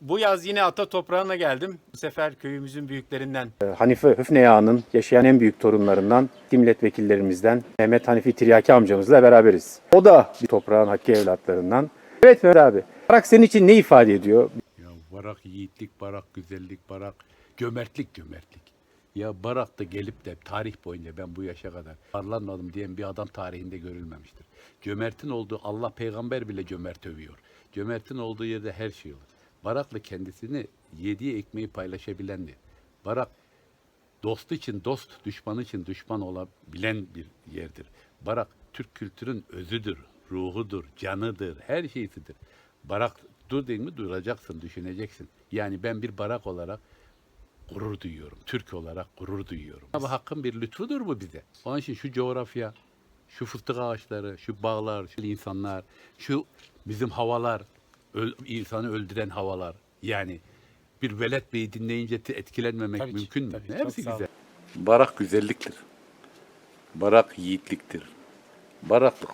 Bu yaz yine ata toprağına geldim. Bu sefer köyümüzün büyüklerinden Ee, Hanife Hüfne Ağa'nın yaşayan en büyük torunlarından, milletvekillerimizden Mehmet Hanifi Tiryaki amcamızla beraberiz. O da bir toprağın hakkı evlatlarından. Evet Mehmet abi, Barak senin için ne ifade ediyor? Ya barak yiğitlik, barak güzellik, barak cömertlik, cömertlik. Ya barak da gelip de tarih boyunca ben bu yaşa kadar parlanmadım diyen bir adam tarihinde görülmemiştir. Cömertin olduğu Allah peygamber bile cömert övüyor. Cömertin olduğu yerde her şey olur. Barakla kendisini yediği ekmeği paylaşabilendi. Barak dost için dost, düşman için düşman olabilen bir yerdir. Barak Türk kültürün özüdür, ruhudur, canıdır, her şeysidir. Barak dur değil mi duracaksın, düşüneceksin. Yani ben bir barak olarak gurur duyuyorum. Türk olarak gurur duyuyorum. Ama hakkın bir lütfudur bu bize. Onun için şu coğrafya, şu fıstık ağaçları, şu bağlar, şu insanlar, şu bizim havalar, öl- insanı öldüren havalar. Yani bir Velet Bey'i dinleyince etkilenmemek Tabii mümkün mü? tabii. Hepsi güzel. Barak güzelliktir. Barak yiğitliktir. Baraklık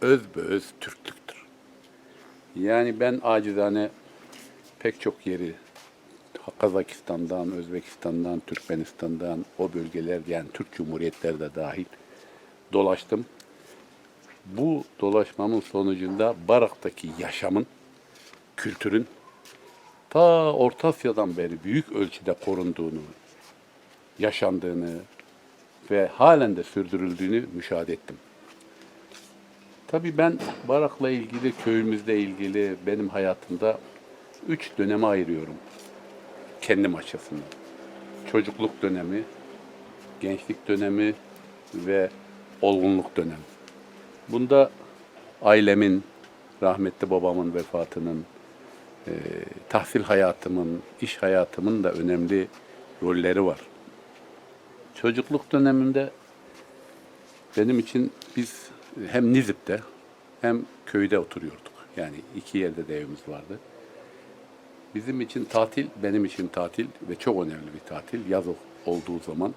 öz be öz Türklüktür. Yani ben acizane pek çok yeri Kazakistan'dan, Özbekistan'dan, Türkmenistan'dan o bölgeler yani Türk Cumhuriyetleri de dahil dolaştım. Bu dolaşmamın sonucunda Barak'taki yaşamın, kültürün ta Orta Asya'dan beri büyük ölçüde korunduğunu, yaşandığını ve halen de sürdürüldüğünü müşahede ettim. Tabii ben Barak'la ilgili, köyümüzle ilgili benim hayatımda üç döneme ayırıyorum kendim açısından. Çocukluk dönemi, gençlik dönemi ve olgunluk dönemi. Bunda ailemin, rahmetli babamın vefatının, e, tahsil hayatımın, iş hayatımın da önemli rolleri var. Çocukluk döneminde benim için biz hem Nizip'te hem köyde oturuyorduk. Yani iki yerde de evimiz vardı. Bizim için tatil, benim için tatil ve çok önemli bir tatil. Yaz ol- olduğu zaman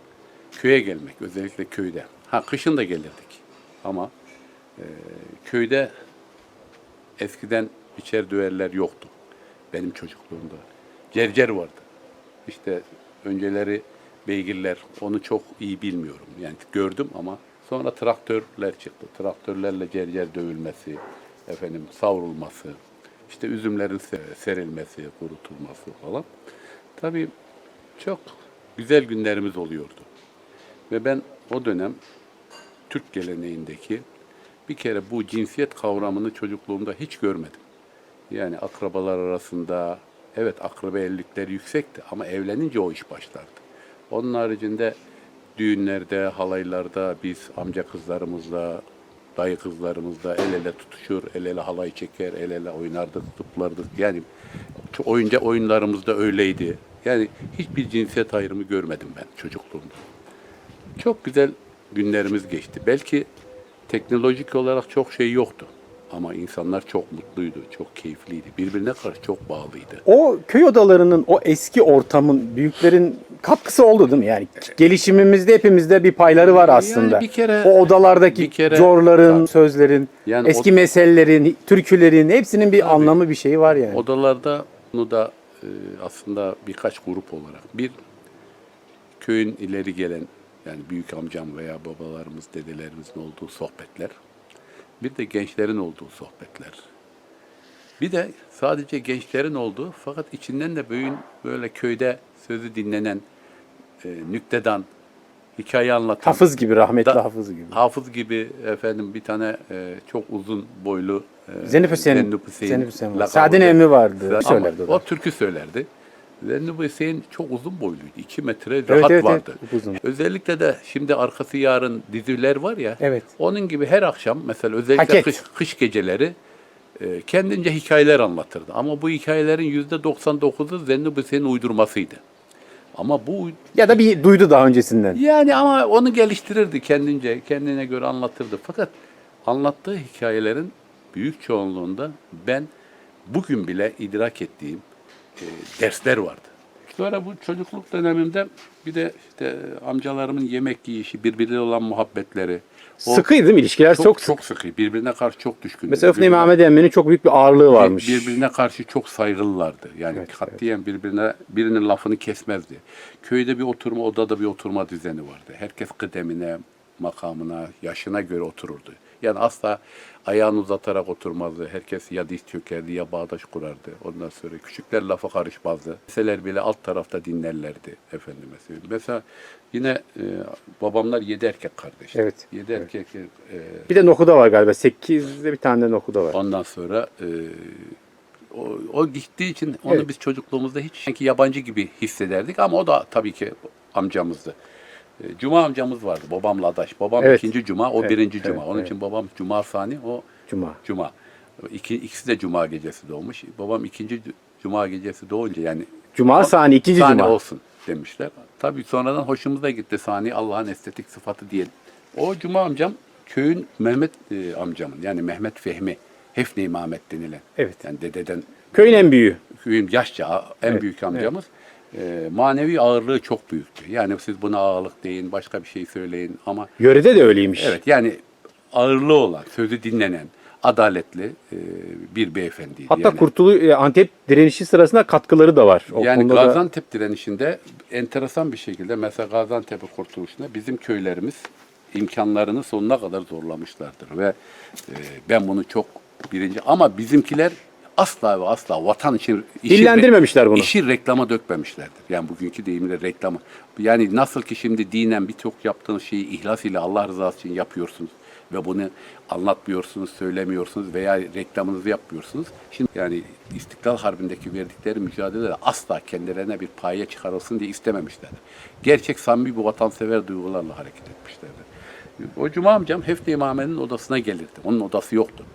köye gelmek, özellikle köyde. Ha kışın da gelirdik ama e, köyde eskiden biçer düğerler yoktu benim çocukluğumda. Cercer vardı. İşte önceleri beygirler, onu çok iyi bilmiyorum. Yani gördüm ama sonra traktörler çıktı. Traktörlerle cercer dövülmesi, efendim savrulması, işte üzümlerin se- serilmesi, kurutulması falan. Tabii çok güzel günlerimiz oluyordu. Ve ben o dönem Türk geleneğindeki bir kere bu cinsiyet kavramını çocukluğumda hiç görmedim. Yani akrabalar arasında evet akraba evlilikler yüksekti ama evlenince o iş başlardı. Onun haricinde düğünlerde, halaylarda biz amca kızlarımızla, dayı kızlarımızla el ele tutuşur, el ele halay çeker, el ele oynardık, zıplardık. Yani oyunca oyunlarımız da öyleydi. Yani hiçbir cinsiyet ayrımı görmedim ben çocukluğumda. Çok güzel günlerimiz geçti. Belki teknolojik olarak çok şey yoktu. Ama insanlar çok mutluydu, çok keyifliydi. Birbirine karşı çok bağlıydı. O köy odalarının, o eski ortamın büyüklerin katkısı oldu değil mi? Yani gelişimimizde hepimizde bir payları var aslında. Yani bir kere- o odalardaki bir kere- corların, Tabii. sözlerin, Yani eski o- meselelerin, türkülerin hepsinin bir anlamı, bir şeyi var yani. Odalarda bunu da e, aslında birkaç grup olarak bir köyün ileri gelen yani büyük amcam veya babalarımız, dedelerimizin olduğu sohbetler. Bir de gençlerin olduğu sohbetler. Bir de sadece gençlerin olduğu fakat içinden de büyüğün böyle köyde sözü dinlenen e, nüktedan, hikaye anlatan. Hafız gibi, rahmetli Da- hafız gibi. Hafız gibi efendim bir tane e, çok uzun boylu e, Zenip Hüseyin, Zennub Hüseyin lakabı Saaden ve- emmi vardı. Ama Söylerdi o da. o türkü söylerdi. Zennub Hüseyin çok uzun boyluydu. 2 metre rahat evet, vardı. evet, uzun. Özellikle de şimdi arkası yarın diziler var ya. Evet. Onun gibi her akşam mesela özellikle kış, kış geceleri e, kendince hikayeler anlatırdı. Ama bu hikayelerin yüzde 99'u Zennub Hüseyin'in uydurmasıydı. Ama bu Ya da bir duydu daha öncesinden. yani ama onu geliştirirdi kendince, kendine göre anlatırdı. Fakat anlattığı hikayelerin büyük çoğunluğunda ben bugün bile idrak ettiğim dersler vardı. Sonra bu çocukluk dönemimde bir de işte amcalarımın yemek yiyişi, birbirine olan muhabbetleri. O Sıkıydı değil mi? İlişkiler çok, çok, sık. çok sıkı. Birbirine karşı çok düşkün. Mesela Öfne Mehmet Emmi'nin çok büyük bir ağırlığı varmış. Birbirine karşı çok saygılılardı. Yani Evet, katiyen birbirine birinin lafını kesmezdi. Köyde bir oturma, odada bir oturma düzeni vardı. Herkes kıdemine, makamına, yaşına göre otururdu. Yani asla ayağını uzatarak oturmazdı. Herkes ya diz çökerdi ya bağdaş kurardı. Ondan sonra küçükler lafa karışmazdı. Meseler bile alt tarafta dinlerlerdi efendime söyleyeyim. Mesela yine e, babamlar yedi erkek kardeş. Evet, Yedi erkek e, Bir de Nokuda var galiba. 8'de bir tane de Nokuda var. Ondan sonra e, o, o gittiği için onu Evet. biz çocukluğumuzda hiç sanki yabancı gibi hissederdik ama o da tabii ki amcamızdı. E, Cuma amcamız vardı babamla adaş. Babam Evet. ikinci cuma, o Evet, birinci evet, cuma. Onun evet. için babam cuma sani, o Cuma. cuma. İki, ikisi de cuma gecesi doğmuş. Babam ikinci cuma gecesi doğunca yani Cuma sani, ikinci sani cuma. olsun demişler. Tabii sonradan hoşumuza gitti sani Allah'ın estetik sıfatı diyelim. O Cuma amcam köyün Mehmet e, amcamın yani Mehmet Fehmi Hefne İmamet denilen. Evet. Yani dededen Köyün en büyüğü. köyün yaşça en Evet, büyük amcamız. E, manevi ağırlığı çok büyüktü. Yani siz buna ağırlık deyin, başka bir şey söyleyin ama Yörede de öyleymiş. evet yani ağırlığı olan, sözü dinlenen, adaletli e, bir beyefendiydi. Hatta yani. Kurtulu e, Antep direnişi sırasında katkıları da var. O yani konuda da- Gaziantep direnişinde enteresan bir şekilde mesela Gaziantep'e kurtuluşunda bizim köylerimiz imkanlarını sonuna kadar zorlamışlardır ve e, ben bunu çok birinci ama bizimkiler asla ve asla vatan için işi, Dillendirmemişler bunu. işi reklama dökmemişlerdir. Yani bugünkü deyimle reklama. Yani nasıl ki şimdi dinen birçok yaptığınız şeyi ihlas ile Allah rızası için yapıyorsunuz ve bunu anlatmıyorsunuz, söylemiyorsunuz veya reklamınızı yapmıyorsunuz. Şimdi yani İstiklal Harbi'ndeki verdikleri mücadelede asla kendilerine bir paye çıkarılsın diye istememişlerdir. Gerçek samimi bir vatansever duygularla hareket etmişlerdir. O Cuma amcam Hefte İmame'nin odasına gelirdi. Onun odası yoktu.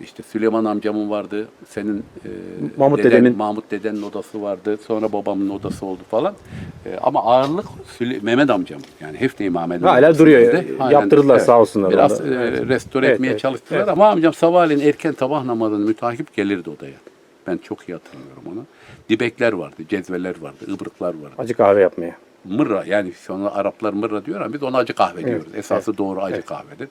İşte Süleyman amcamın vardı, senin e, Mahmut deden- dedemin. Mahmut dedenin odası vardı, sonra babamın odası oldu falan. E, ama ağırlık Süle- Mehmet amcam yani Hefte İmame'nin Hala duruyor. bizde. Yaptırdılar sağ olsunlar Biraz e, restore Evet, etmeye evet, çalıştılar evet. ama amcam sabahleyin erken sabah namazını mütakip gelirdi odaya. Ben çok iyi hatırlıyorum onu. Dibekler vardı, cezveler vardı, ıbrıklar vardı. acı kahve yapmaya. Mırra yani sonra Araplar mırra diyor ama biz ona acı kahve diyoruz. Esası doğru acı kahvedir.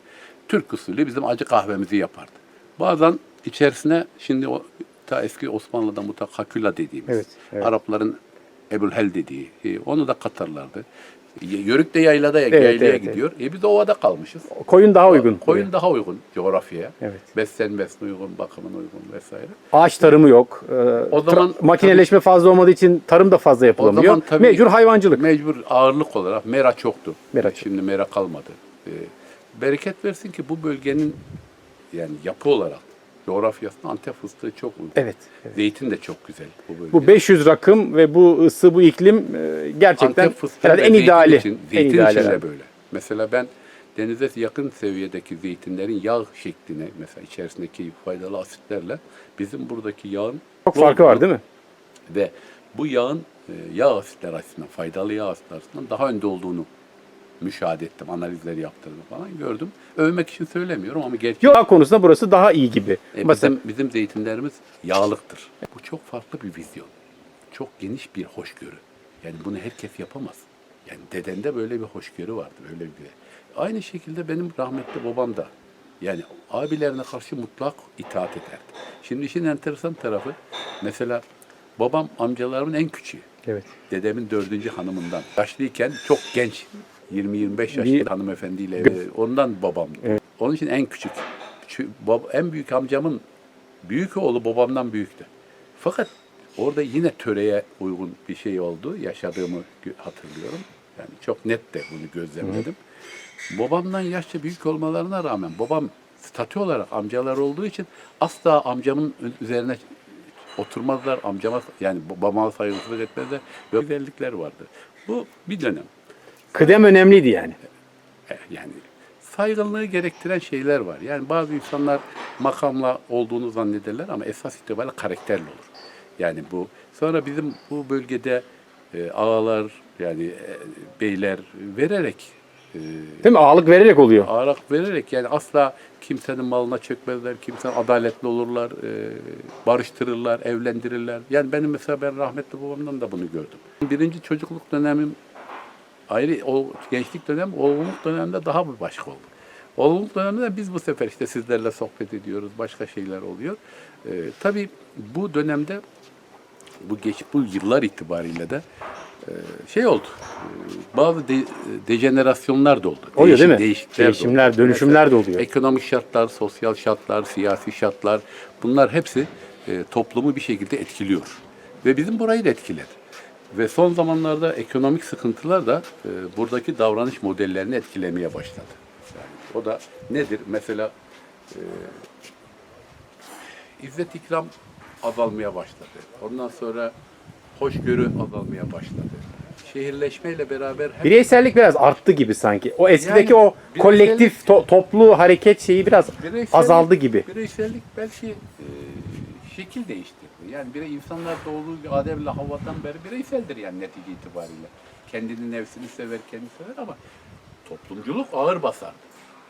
Türk usulü bizim acı kahvemizi yapardı. Bazen içerisine şimdi o ta eski Osmanlı'da mutakaküla dediğimiz Evet, evet. Arapların Ebulhel dediği e, onu da katarlardı. Yörük de yaylada Evet, yaylaya evet, gidiyor. E biz de ovada kalmışız. Koyun daha uygun. Koyun daha uygun coğrafyaya. Evet. Beslenmesine uygun, bakımına uygun vesaire. Ağaç tarımı yok. Ee, O zaman tra- makineleşme fazla olmadığı için tarım da fazla yapılamıyor. zaman tabii- Mecbur hayvancılık. Mecbur ağırlık olarak mera çoktu. Mera. Şimdi mera kalmadı. Ee, bereket versin ki bu bölgenin yani yapı olarak coğrafyasında Antep fıstığı çok uygun. Evet, evet. Zeytin de çok güzel bu bölge. Bu 500 rakım ve bu ısı, bu iklim e, gerçekten herhalde en ideali. Için, en zeytin ideali için de böyle. Mesela ben denize yakın seviyedeki zeytinlerin yağ şekline mesela içerisindeki faydalı asitlerle bizim buradaki yağın Çok farkı var değil mi? ve bu yağın e, yağ asitler açısından, faydalı yağ asitler açısından daha önde olduğunu müşahede ettim, analizleri yaptırdım falan gördüm. Övmek için söylemiyorum ama gerçek Yağ konusunda burası daha iyi gibi. e, Mesela bizim, bizim zeytinlerimiz yağlıktır. Bu çok farklı bir vizyon. Çok geniş bir hoşgörü. Yani bunu herkes yapamaz. Yani dedende böyle bir hoşgörü vardı, öyle bir. Aynı şekilde benim rahmetli babam da yani abilerine karşı mutlak itaat ederdi. Şimdi işin enteresan tarafı mesela babam amcalarımın en küçüğü. evet. Dedemin dördüncü hanımından. Yaşlıyken çok genç. 20-25 yaşlı Bir- hanımefendiyle e, ondan babam. Onun için en küçük. En büyük amcamın büyük oğlu babamdan büyüktü. Fakat orada yine töreye uygun bir şey oldu. Yaşadığımı hatırlıyorum. Yani çok net de bunu gözlemledim. Babamdan yaşça büyük olmalarına rağmen babam statü olarak amcalar olduğu için asla amcamın üzerine oturmazlar amcama yani babama saygısızlık etmezler ve güzellikler vardı. Bu bir dönem. Kıdem önemliydi yani. E, Yani saygınlığı gerektiren şeyler var. Yani bazı insanlar makamla olduğunu zannederler ama esas itibariyle karakterli olur. Yani bu sonra bizim bu bölgede e, ağalar yani e, beyler vererek Değil mi? Ağırlık vererek oluyor. ağırlık vererek yani asla kimsenin malına çökmezler, kimsenin adaletli olurlar, e, barıştırırlar, evlendirirler. Yani benim mesela ben rahmetli babamdan da bunu gördüm. Birinci çocukluk dönemim ayrı, o gençlik dönem, olgunluk döneminde daha bir başka oldu. Olgunluk döneminde biz bu sefer işte sizlerle sohbet ediyoruz, başka şeyler oluyor. E, tabii bu dönemde bu geç bu yıllar itibariyle de e, şey oldu. e, Bazı de, dejenerasyonlar da oldu. Oluyor değil mi? Değişiklikler de Değişimler, oldu. dönüşümler de Mesela oluyor. Ekonomik şartlar, sosyal şartlar, siyasi şartlar bunlar hepsi e, toplumu bir şekilde etkiliyor. Ve bizim burayı da etkiledi. Ve son zamanlarda ekonomik sıkıntılar da e, buradaki davranış modellerini etkilemeye başladı. Yani o da nedir? Mesela e, İzzet ikram azalmaya başladı. Ondan sonra hoşgörü azalmaya başladı. Şehirleşmeyle beraber hep Bireysellik biraz arttı gibi sanki. O eskideki Yani o kolektif, to- toplu hareket şeyi biraz Bireysellik- azaldı gibi. Bireysellik belki e, şekil değiştirdi. Yani birey insanlar doğduğu Adem'le Havva'dan beri bireyseldir yani netice itibariyle. Kendini nefsini sever, kendini sever ama toplumculuk ağır basardı.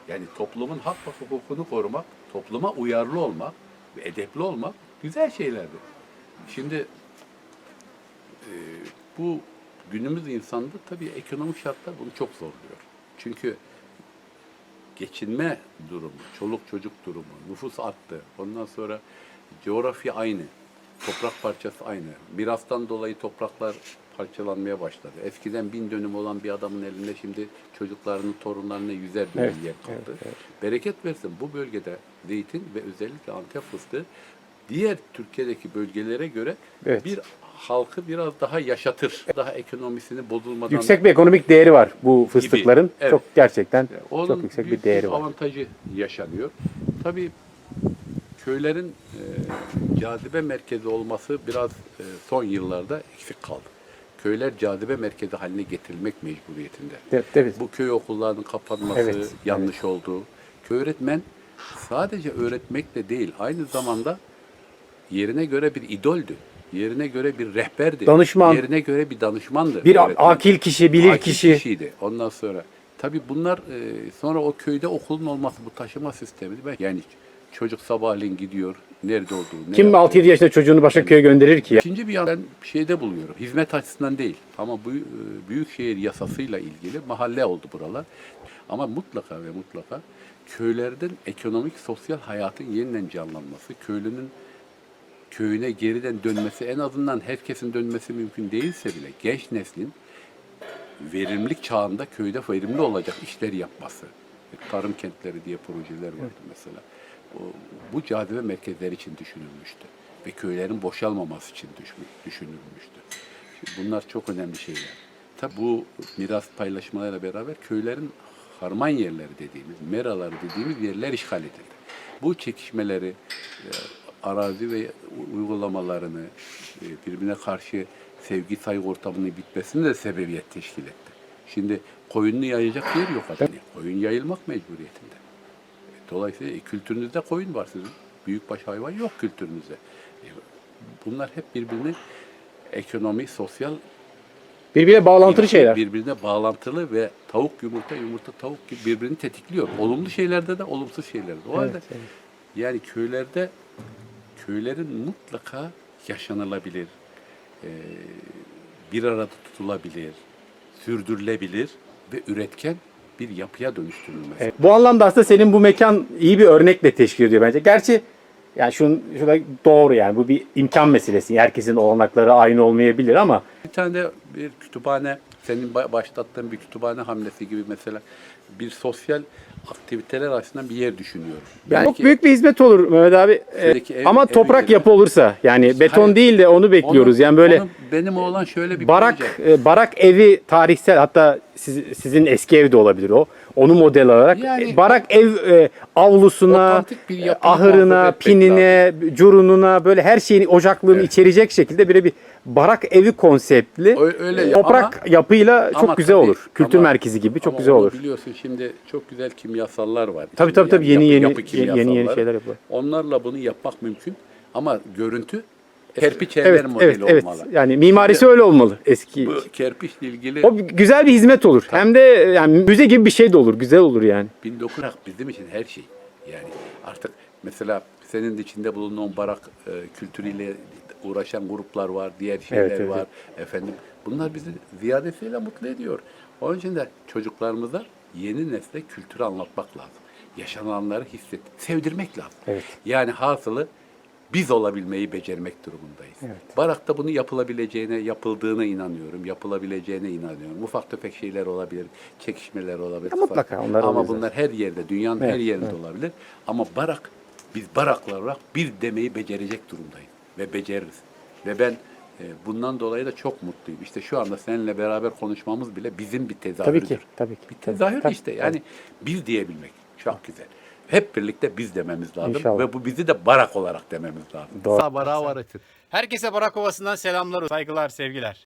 Yani toplumun hak ve hukukunu korumak, topluma uyarlı olmak ve edepli olmak güzel şeylerdi. Şimdi e, bu günümüz insanında tabii ekonomik şartlar bunu çok zorluyor. Çünkü geçinme durumu, çoluk çocuk durumu, nüfus arttı. Ondan sonra coğrafya aynı, toprak parçası aynı. Mirastan dolayı topraklar parçalanmaya başladı. Eskiden bin dönüm olan bir adamın elinde şimdi çocuklarının, torunlarına yüzer dönüm Evet, yer kaldı. Bereket versin bu bölgede zeytin ve özellikle Antep fıstığı diğer Türkiye'deki bölgelere göre Evet. bir halkı biraz daha yaşatır. Daha ekonomisini bozulmadan Yüksek bir ekonomik değeri var bu fıstıkların. Evet. Çok gerçekten onun çok yüksek bir değeri var. avantajı yaşanıyor. Tabii köylerin e, cazibe merkezi olması biraz e, son yıllarda eksik kaldı. Köyler cazibe merkezi haline getirilmek mecburiyetinde. De- evet. Bu köy okullarının kapanması Evet, yanlış oldu. Köy öğretmen sadece öğretmekle değil, aynı zamanda yerine göre bir idoldü. Yerine göre bir rehberdi. Danışman. Yerine göre bir danışmandı. Bir öğretmen. akil kişi, bilir Akil kişi. kişiydi. Ondan sonra tabii bunlar e, sonra o köyde okulun olması bu taşıma sistemi yani çocuk sabahleyin gidiyor nerede olduğu Kim yaptığı. 6-7 yaşında çocuğunu başka köye gönderir ki? ya? İkinci bir yan ben şeyde buluyorum. Hizmet açısından değil. Ama bu e, büyükşehir yasasıyla ilgili mahalle oldu buralar. Ama mutlaka ve mutlaka köylerden ekonomik sosyal hayatın yeniden canlanması, köylünün köyüne geriden dönmesi, en azından herkesin dönmesi mümkün değilse bile genç neslin verimlilik çağında köyde verimli olacak işleri yapması. Tarım kentleri diye projeler vardı mesela. O, bu cazibe merkezleri için düşünülmüştü. Ve köylerin boşalmaması için düşünülmüştü. Şimdi bunlar çok önemli şeyler. Tabi bu miras paylaşmalarıyla beraber köylerin harman yerleri dediğimiz, meraları dediğimiz yerler işgal edildi. Bu çekişmeleri, e, arazi ve uygulamalarını, e, birbirine karşı sevgi saygı ortamının bitmesine de sebebiyet teşkil etti. Şimdi koyununu yayacak yer yok artık. Koyun yayılmak mecburiyetinde. Dolayısıyla e, kültürünüzde koyun var sizin. Büyükbaş hayvan yok kültürünüzde. E, Bunlar hep birbirine ekonomi, sosyal Birbirine bağlantılı şeyler. birbirine bağlantılı ve tavuk yumurta yumurta tavuk gibi birbirini tetikliyor. Olumlu şeylerde de olumsuz şeylerde. de. O halde Evet, evet. yani köylerde köylerin mutlaka yaşanılabilir, e, bir arada tutulabilir, sürdürülebilir ve üretken bir yapıya dönüştürülmesi. Evet. Bu anlamda aslında senin bu mekan iyi bir örnekle teşkil ediyor bence. Gerçi yani şun, şurada doğru yani bu bir imkan meselesi. Herkesin olanakları aynı olmayabilir ama Bir tane de bir kütüphane, senin ba- başlattığın bir kütüphane hamlesi gibi mesela bir sosyal aktiviteler açısından bir yer düşünüyorum. yani Belki çok büyük bir hizmet olur Mehmet abi. Ee, Şuradaki ev- ama ev toprak üzerinde- yapı olursa yani beton Hayır. değil de onu bekliyoruz. onu- yani böyle onu benim oğlan şöyle bir barak proje. e, barak evi tarihsel hatta siz- sizin eski ev de olabilir o. Onu model alarak Yani- e, barak ev e, avlusuna, Otantik bir e, yapıyı ahırına, muhafaza etmek pinine, curununa böyle her şeyin ocaklığını içerecek şekilde bir bir barak evi konseptli öyle toprak ama- yapıyla çok ama güzel tabii- olur. Kültür ama- merkezi gibi çok güzel olur. Biliyorsun şimdi çok güzel kimyasallar var. Tabii Şimdi tabii tabii yani yeni yapı- yeni yapı yeni yeni şeyler yapılıyor. Onlarla bunu yapmak mümkün ama görüntü Kerpiç evler Evet, modeli evet, evet. olmalı. Yani mimarisi öyle olmalı eski. Bu kerpiçle ilgili O güzel bir hizmet olur. Hem de yani müze gibi bir şey de olur. Güzel olur yani. 1940 bizim için her şey. Yani artık mesela senin de içinde bulunduğun barak e, kültürüyle uğraşan gruplar var, diğer şeyler Evet, evet, var. Efendim bunlar bizi ziyadesiyle mutlu ediyor. Onun için de çocuklarımıza yeni nesle kültürü anlatmak lazım. Yaşananları hisset, sevdirmek lazım. Evet. Yani hasılı biz olabilmeyi becermek durumundayız. Evet. Barak'ta bunu yapılabileceğine, yapıldığına inanıyorum. Yapılabileceğine inanıyorum. Ufak tefek şeyler olabilir, çekişmeler olabilir. Ya mutlaka, onlar Ama bunlar her yerde, dünyanın her Evet, yerinde evet. olabilir. Ama Barak, biz Baraklar olarak bir demeyi becerecek durumdayız. Ve beceririz. Ve ben e, bundan dolayı da çok mutluyum. İşte şu anda seninle beraber konuşmamız bile bizim bir tezahürüdür. Tabii ki. Tabii ki. Bir Tabii, tezahür tabii, işte. Yani biz diyebilmek çok güzel. Hep birlikte biz dememiz lazım. İnşallah. Ve bu bizi de Barak olarak dememiz lazım. Doğru. Sabara varatır. Herkese Barak Ovası'ndan selamlar, saygılar, sevgiler.